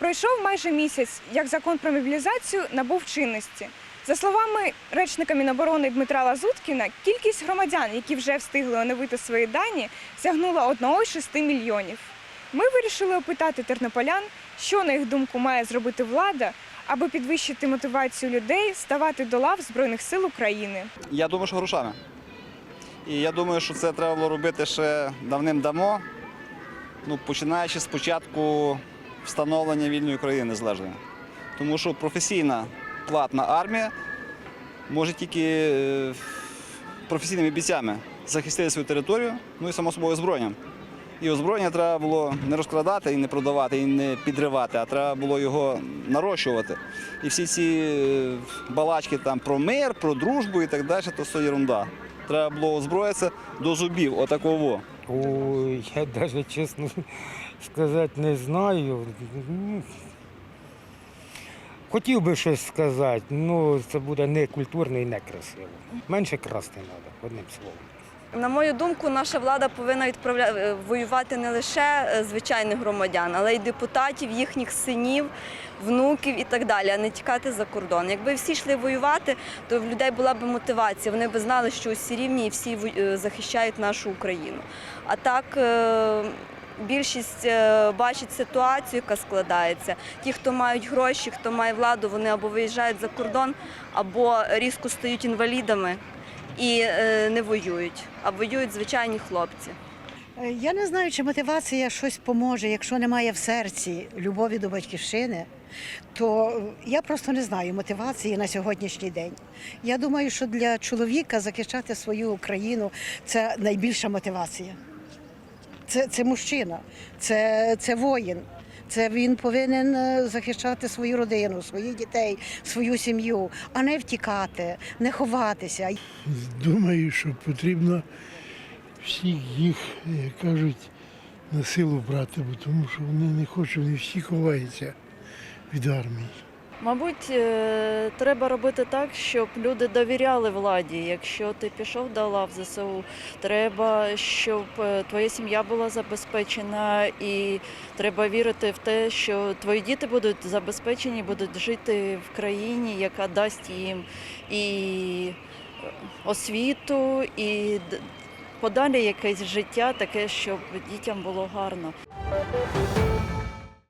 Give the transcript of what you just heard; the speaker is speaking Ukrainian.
Пройшов майже місяць, як закон про мобілізацію набув чинності. За словами речника Міноборони Дмитра Лазуткіна, кількість громадян, які вже встигли оновити свої дані, сягнула 1,6 мільйонів. Ми вирішили опитати тернополян, що на їх думку має зробити влада, аби підвищити мотивацію людей ставати до лав Збройних сил України. Я думаю, що грошами. І я думаю, що це треба було робити ще давним-давно, ну, починаючи з початку встановлення вільної країни незалежної. Тому що професійна платна армія може тільки е, професійними бійцями захистити свою територію, ну і само собою озброєнням. І озброєння треба було не розкрадати і не продавати, і не підривати, а треба було його нарощувати. І всі ці е, балачки там про мир, про дружбу і так далі, то все ерунда. Треба було озброїтися до зубів, отакого. Ой, я даже чесно сказати не знаю. Хотів би щось сказати, ну це буде не культурно і не красиво. Менше красти треба, одним словом. На мою думку, наша влада повинна відправля... е, воювати не лише е, звичайних громадян, але й депутатів, їхніх синів, внуків і так далі, а не тікати за кордон. Якби всі йшли воювати, то в людей була б мотивація. Вони б знали, що усі рівні і всі е, захищають нашу Україну. А так. Більшість бачить ситуацію, яка складається. Ті, хто мають гроші, хто має владу, вони або виїжджають за кордон, або різко стають інвалідами і е, не воюють, а воюють звичайні хлопці. Е, Я не знаю, чи мотивація щось поможе, якщо немає в серці любові до батьківщини, то е, я просто не знаю мотивації на сьогоднішній день. Я думаю, що для чоловіка захищати свою Україну це найбільша мотивація. Це, це мужчина, це, це воїн. Це він повинен е, захищати свою родину, своїх дітей, свою сім'ю, а не втікати, не ховатися. Думаю, що потрібно всіх їх, як кажуть, на силу брати, бо тому що вони не хочуть, вони всі ховаються від армії. Мабуть, е, треба робити так, щоб люди довіряли владі. Якщо ти пішов до лав ЗСУ, треба, щоб е, твоя сім'я була забезпечена, і треба вірити в те, що твої діти будуть забезпечені, будуть жити в країні, яка дасть їм і освіту, і подалі якесь життя таке, щоб дітям було гарно.